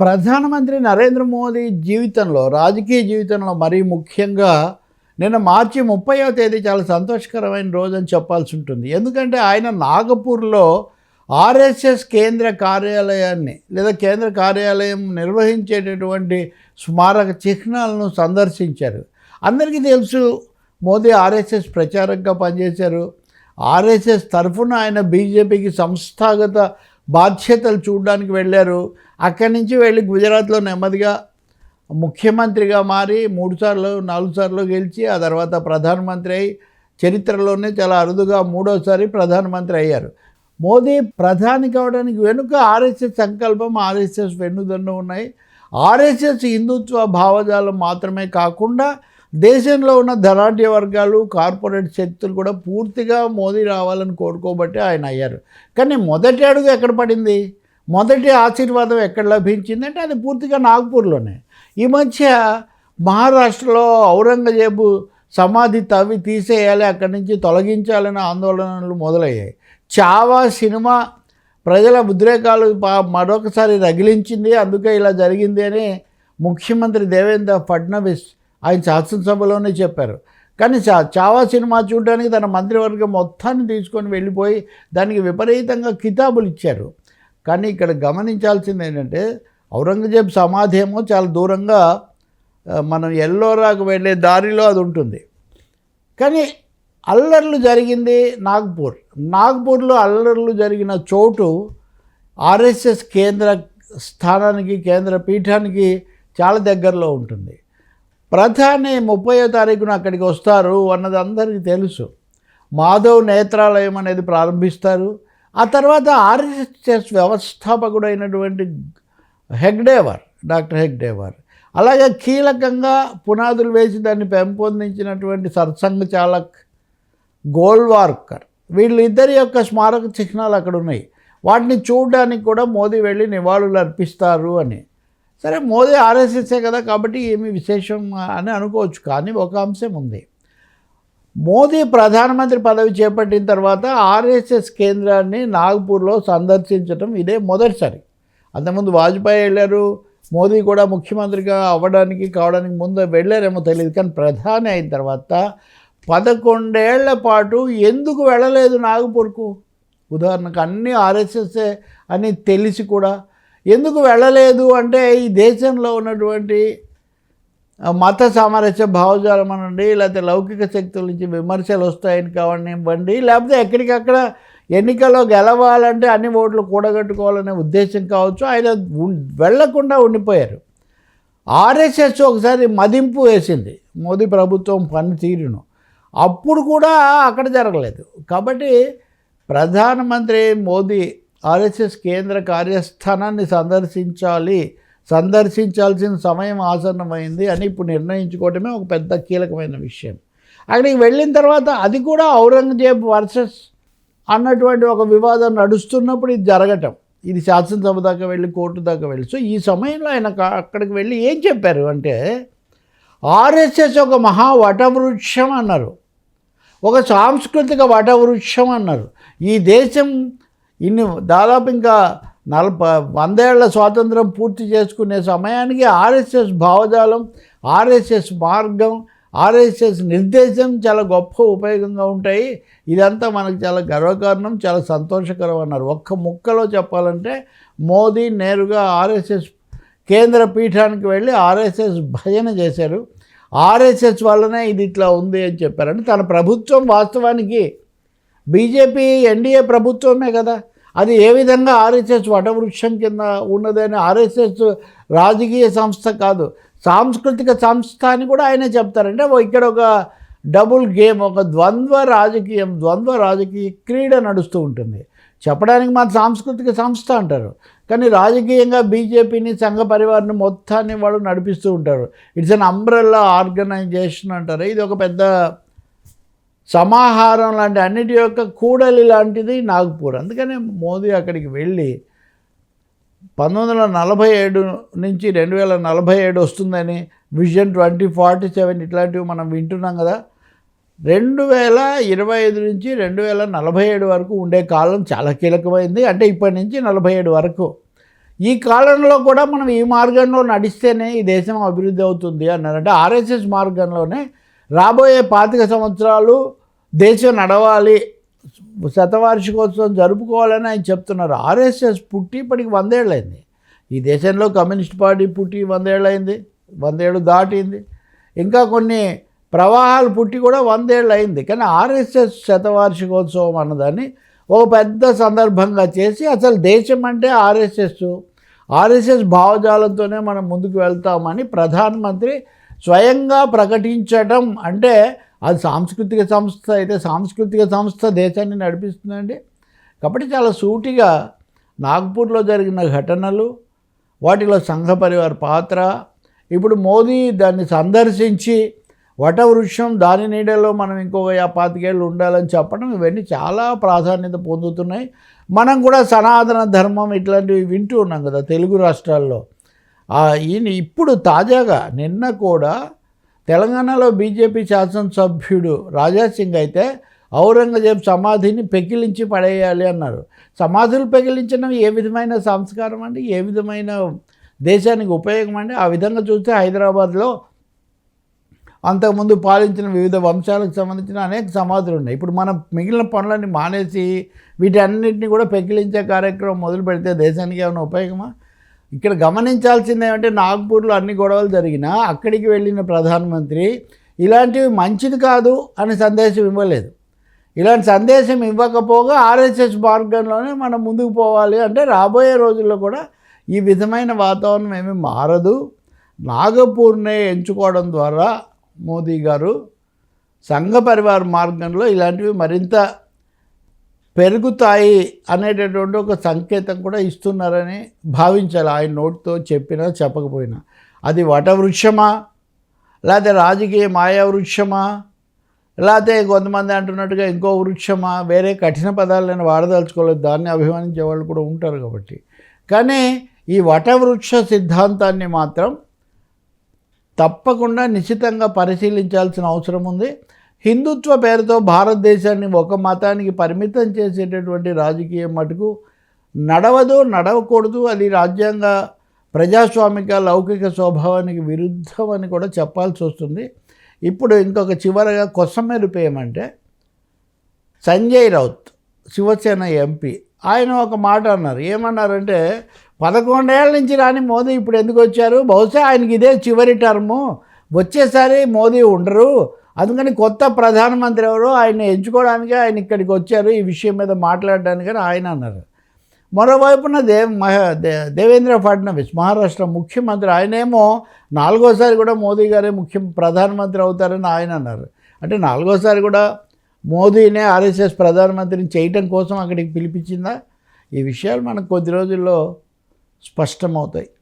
ప్రధానమంత్రి నరేంద్ర మోదీ జీవితంలో రాజకీయ జీవితంలో మరీ ముఖ్యంగా నిన్న మార్చి ముప్పైవ తేదీ చాలా సంతోషకరమైన రోజు అని చెప్పాల్సి ఉంటుంది. ఎందుకంటే ఆయన నాగపూర్లో ఆర్ఎస్ఎస్ కేంద్ర కార్యాలయాన్ని లేదా కేంద్ర కార్యాలయం నిర్వహించేటటువంటి స్మారక చిహ్నాలను సందర్శించారు. అందరికీ తెలుసు మోదీ ఆర్ఎస్ఎస్ ప్రచారంగా పనిచేశారు. ఆర్ఎస్ఎస్ తరఫున ఆయన బీజేపీకి సంస్థాగత బాధ్యతలు చూడడానికి వెళ్ళారు. అక్కడి నుంచి వెళ్ళి గుజరాత్లో నెమ్మదిగా ముఖ్యమంత్రిగా మారి మూడు సార్లు నాలుగు సార్లు గెలిచి ఆ తర్వాత ప్రధానమంత్రి అయి చరిత్రలోనే చాలా అరుదుగా మూడోసారి ప్రధానమంత్రి అయ్యారు. మోదీ ప్రధాని కావడానికి వెనుక ఆర్ఎస్ఎస్ సంకల్పం ఆర్ఎస్ఎస్ వెన్నుదన్ను ఉన్నాయి. ఆర్ఎస్ఎస్ హిందుత్వ భావజాలం మాత్రమే కాకుండా దేశంలో ఉన్న ధనాఢ్య వర్గాలు కార్పొరేట్ శక్తులు కూడా పూర్తిగా మోదీ రావాలని కోరుకోబట్టి ఆయన అయ్యారు. కానీ మొదటి అడుగు ఎక్కడ పడింది? మొదటి ఆశీర్వాదం ఎక్కడ లభించింది అంటే అది పూర్తిగా నాగ్పూర్లోనే. ఈ మధ్య మహారాష్ట్రలో ఔరంగజేబు సమాధి తవ్వి తీసేయాలి అక్కడి నుంచి తొలగించాలనే ఆందోళనలు మొదలయ్యాయి. చావా సినిమా ప్రజల ఉద్రేకాలు మరొకసారి రగిలించింది అందుకే ఇలా జరిగింది అని ముఖ్యమంత్రి దేవేంద్ర ఫడ్నవీస్ ఆయన శాసనసభలోనే చెప్పారు. కానీ చా చావా సినిమా చూడడానికి తన మంత్రివర్గం మొత్తాన్ని తీసుకొని వెళ్ళిపోయి దానికి విపరీతంగా కితాబులు ఇచ్చారు. కానీ ఇక్కడ గమనించాల్సింది ఏంటంటే ఔరంగజేబ్ సమాధి ఏమో చాలా దూరంగా మనం ఎల్లోరాకు వెళ్ళే దారిలో అది ఉంటుంది. కానీ అల్లర్లు జరిగింది నాగ్పూర్. నాగ్పూర్లో అల్లర్లు జరిగిన చోటు ఆర్ఎస్ఎస్ కేంద్ర స్థానానికి కేంద్ర పీఠానికి చాలా దగ్గరలో ఉంటుంది. ప్రధాని ముప్పయో తారీఖున అక్కడికి వస్తారు అన్నది అందరికీ తెలుసు. మాధవ్ నేత్రాలయం అనేది ప్రారంభిస్తారు. ఆ తర్వాత ఆర్ఎస్ఎస్ వ్యవస్థాపకుడైనటువంటి హెగ్డేవర్ డాక్టర్ హెగ్డేవర్. అలాగే కీలకంగా పునాదులు వేసి దాన్ని పెంపొందించినటువంటి సత్సంగ చాలక్ గోల్వార్కర్. వీళ్ళిద్దరి యొక్క స్మారక చిహ్నాలు అక్కడ ఉన్నాయి. వాటిని చూడడానికి కూడా మోదీ వెళ్ళి నివాళులు అర్పిస్తారు అని. సరే మోదీ ఆర్ఎస్ఎస్ఏ కదా కాబట్టి ఏమి విశేషం అని అనుకోవచ్చు కానీ ఒక అంశం ఉంది. మోదీ ప్రధానమంత్రి పదవి చేపట్టిన తర్వాత ఆర్ఎస్ఎస్ కేంద్రాన్ని నాగ్పూర్లో సందర్శించడం ఇదే మొదటిసారి. అంతకుముందు వాజ్పేయి వెళ్ళారు. మోదీ కూడా ముఖ్యమంత్రిగా అవ్వడానికి కావడానికి ముందు వెళ్ళారేమో తెలియదు. కానీ ప్రధాని అయిన తర్వాత పదకొండేళ్ళ పాటు ఎందుకు వెళ్ళలేదు నాగపూర్కు? ఉదాహరణకు అన్నీ ఆర్ఎస్ఎస్ఏ అని తెలిసి కూడా ఎందుకు వెళ్ళలేదు అంటే ఈ దేశంలో ఉన్నటువంటి మత సామరస్య భావజాలం అనండి లేకపోతే లౌకిక శక్తుల నుంచి విమర్శలు వస్తాయని కావనివ్వండి లేకపోతే ఎక్కడికక్కడ ఎన్నికల్లో గెలవాలంటే అన్ని ఓట్లు కూడగట్టుకోవాలనే ఉద్దేశం కావచ్చు ఆయన వెళ్ళకుండా ఉండిపోయారు. ఆర్ఎస్ఎస్ ఒకసారి మదింపు వేసింది మోదీ ప్రభుత్వం పనితీరును అప్పుడు కూడా అక్కడ జరగలేదు. కాబట్టి ప్రధానమంత్రి మోదీ ఆర్ఎస్ఎస్ కేంద్ర కార్యస్థానాన్ని సందర్శించాలి సందర్శించాల్సిన సమయం ఆసన్నమైంది అని ఇప్పుడు నిర్ణయించుకోవటమే ఒక పెద్ద కీలకమైన విషయం. అక్కడికి వెళ్ళిన తర్వాత అది కూడా ఔరంగజేబ్ వర్సెస్ అన్నటువంటి ఒక వివాదం నడుస్తున్నప్పుడు ఇది జరగటం. ఇది శాసనసభ దాకా వెళ్ళి కోర్టు దాకా వెళ్ళి. సో ఈ సమయంలో ఆయన అక్కడికి వెళ్ళి ఏం చెప్పారు అంటే ఆర్ఎస్ఎస్ ఒక మహా వటవృక్షం అన్నారు. ఒక సాంస్కృతిక వటవృక్షం అన్నారు. ఈ దేశం ఇన్ని దాదాపు ఇంకా నలభై వందేళ్ళ స్వాతంత్రం పూర్తి చేసుకునే సమయానికి ఆర్ఎస్ఎస్ భావజాలం ఆర్ఎస్ఎస్ మార్గం ఆర్ఎస్ఎస్ నిర్దేశం చాలా గొప్ప ఉపయోగంగా ఉంటాయి. ఇదంతా మనకు చాలా గర్వకారణం చాలా సంతోషకరం అన్నారు. ఒక్క ముక్కలో చెప్పాలంటే మోదీ నేరుగా ఆర్ఎస్ఎస్ కేంద్ర పీఠానికి వెళ్ళి ఆర్ఎస్ఎస్ భజన చేశారు. ఆర్ఎస్ఎస్ వల్లనే ఇది ఇట్లా ఉంది అని చెప్పారంటే తన ప్రభుత్వం వాస్తవానికి. బీజేపీ ఎన్డీఏ ప్రభుత్వమే కదా. అది ఏ విధంగా ఆర్ఎస్ఎస్ వటవృక్షం కింద ఉన్నదని ఆర్ఎస్ఎస్ రాజకీయ సంస్థ కాదు సాంస్కృతిక సంస్థ అని కూడా ఆయనే చెప్తారంటే ఇక్కడ ఒక డబుల్ గేమ్ ఒక ద్వంద్వ రాజకీయం ద్వంద్వ రాజకీయ క్రీడ నడుస్తూ ఉంటుంది. చెప్పడానికి మన సాంస్కృతిక సంస్థ అంటారు. కానీ రాజకీయంగా బీజేపీని సంఘ పరివారాన్ని మొత్తాన్ని వాళ్ళు నడిపిస్తూ ఉంటారు. ఇట్స్ అన్ అంబ్రెల్లా ఆర్గనైజేషన్ అంటారు. ఇది ఒక పెద్ద సమాహారం లాంటి అన్నిటి యొక్క కూడలి లాంటిది నాగ్పూర్. అందుకనే మోదీ అక్కడికి వెళ్ళి పంతొమ్మిది వందల నలభై ఏడు నుంచి రెండు వేల నలభై ఏడు వస్తుందని విజన్ ట్వంటీ ఫార్టీ సెవెన్ ఇట్లాంటివి మనం వింటున్నాం కదా. రెండు వేల ఇరవై ఐదు నుంచి రెండు వేల నలభై ఏడు వరకు ఉండే కాలం చాలా కీలకమైంది. అంటే ఇప్పటి నుంచి నలభై ఏడు వరకు. ఈ కాలంలో కూడా మనం ఈ మార్గంలో నడిస్తేనే ఈ దేశం అభివృద్ధి అవుతుంది అన్నారు అంటే ఆర్ఎస్ఎస్ మార్గంలోనే రాబోయే పాతిక సంవత్సరాలు దేశం నడవాలి శతవార్షికోత్సవం జరుపుకోవాలని ఆయన చెప్తున్నారు. ఆర్ఎస్ఎస్ పుట్టి ఇప్పటికి వందేళ్ళైంది. ఈ దేశంలో కమ్యూనిస్ట్ పార్టీ పుట్టి వందేళ్ళైంది వందేళ్ళు దాటింది. ఇంకా కొన్ని ప్రవాహాలు పుట్టి కూడా వందేళ్ళు అయింది కానీ ఆర్ఎస్ఎస్ శతవార్షికోత్సవం అన్నదాన్ని ఒక పెద్ద సందర్భంగా చేసి అసలు దేశం అంటే ఆర్ఎస్ఎస్. ఆర్ఎస్ఎస్ భావజాలంతోనే మనం ముందుకు వెళ్తామని ప్రధానమంత్రి స్వయంగా ప్రకటించడం అంటే అది సాంస్కృతిక సంస్థ అయితే సాంస్కృతిక సంస్థ దేశాన్ని నడిపిస్తుందండి. కాబట్టి చాలా సూటిగా నాగ్పూర్లో జరిగిన ఘటనలు వాటిలో సంఘ పరివార పాత్ర ఇప్పుడు మోదీ దాన్ని సందర్శించి వటవృక్షం దాని నీడలో మనం ఇంకో పాతికేళ్ళు ఉండాలని చెప్పడం ఇవన్నీ చాలా ప్రాధాన్యత పొందుతున్నాయి. మనం కూడా సనాతన ధర్మం ఇట్లాంటివి వింటూ ఉన్నాం కదా తెలుగు రాష్ట్రాల్లో. ఈయన ఇప్పుడు తాజాగా నిన్న కూడా తెలంగాణలో బీజేపీ శాసనసభ్యుడు రాజా సింగ్ అయితే ఔరంగజేబ్ సమాధిని పెకిలించి పడేయాలి అన్నారు. సమాధులు పెకిలించడం ఏ విధమైన సంస్కారం అండి? ఏ విధమైన దేశానికి ఉపయోగం అండి? ఆ విధంగా చూస్తే హైదరాబాద్లో అంతకుముందు పాలించిన వివిధ వంశాలకు సంబంధించిన అనేక సమాధులు ఉన్నాయి. ఇప్పుడు మనం మిగిలిన పనులన్నీ మానేసి వీటన్నిటిని కూడా పెకిలించే కార్యక్రమం మొదలు పెడితే దేశానికి ఏమైనా ఉపయోగమా? ఇక్కడ గమనించాల్సింది ఏమంటే నాగ్పూర్లో అన్ని గొడవలు జరిగినా అక్కడికి వెళ్ళిన ప్రధానమంత్రి ఇలాంటివి మంచిది కాదు అని సందేశం ఇవ్వలేదు. ఇలాంటి సందేశం ఇవ్వకపోగా ఆర్ఎస్ఎస్ మార్గంలోనే మనం ముందుకు పోవాలి అంటే రాబోయే రోజుల్లో కూడా ఈ విధమైన వాతావరణం ఏమీ మారదు. నాగపూర్నే ఎంచుకోవడం ద్వారా మోదీ గారు సంఘ పరివార మార్గంలో ఇలాంటివి మరింత పెరుగుతాయి అనేటటువంటి ఒక సంకేతం కూడా ఇస్తున్నారని భావించాలి. ఆయన నోటితో చెప్పినా చెప్పకపోయినా. అది వటవృక్షమా? లేకపోతే రాజకీయ మాయా వృక్షమా లేకపోతే కొంతమంది అంటున్నట్టుగా ఇంకో వృక్షమా? వేరే కఠిన పదాలు నేను వాడదలుచుకోలేదు. దాన్ని అభిమానించే వాళ్ళు కూడా ఉంటారు కాబట్టి. కానీ ఈ వటవృక్ష సిద్ధాంతాన్ని మాత్రం తప్పకుండా నిశ్చితంగా పరిశీలించాల్సిన అవసరం ఉంది. హిందుత్వ పేరుతో భారతదేశాన్ని ఒక మతానికి పరిమితం చేసేటటువంటి రాజకీయం మటుకు నడవదు నడవకూడదు. అది రాజ్యాంగ ప్రజాస్వామిక లౌకిక స్వభావానికి విరుద్ధం అని కూడా చెప్పాల్సి వస్తుంది. ఇప్పుడు ఇంకొక చివరగా కొసమెరుపు ఏమంటే సంజయ్ రౌత్ శివసేన ఎంపీ. ఆయన ఒక మాట అన్నారు. ఏమన్నారంటే పదకొండేళ్ళ నుంచి రాని మోదీ ఇప్పుడు ఎందుకు వచ్చారు? బహుశా ఆయనకి ఇదే చివరి టర్ము. వచ్చేసారి మోదీ ఉండరు. అందుకని కొత్త ప్రధానమంత్రి ఎవరు ఆయన ఎంచుకోవడానికి ఆయన ఇక్కడికి వచ్చారు ఈ విషయం మీద మాట్లాడడానికి అని ఆయన అన్నారు. మరోవైపున దేవ్ మహ దేవేంద్ర ఫడ్నవీస్ మహారాష్ట్ర ముఖ్యమంత్రి ఆయనేమో నాలుగోసారి కూడా మోదీ గారే ముఖ్య ప్రధానమంత్రి అవుతారని ఆయన అన్నారు. అంటే నాలుగోసారి కూడా మోదీనే ఆర్ఎస్ఎస్ ప్రధానమంత్రిని చేయటం కోసం అక్కడికి పిలిపించిందా? ఈ విషయాలు మనకు కొద్ది రోజుల్లో స్పష్టమవుతాయి.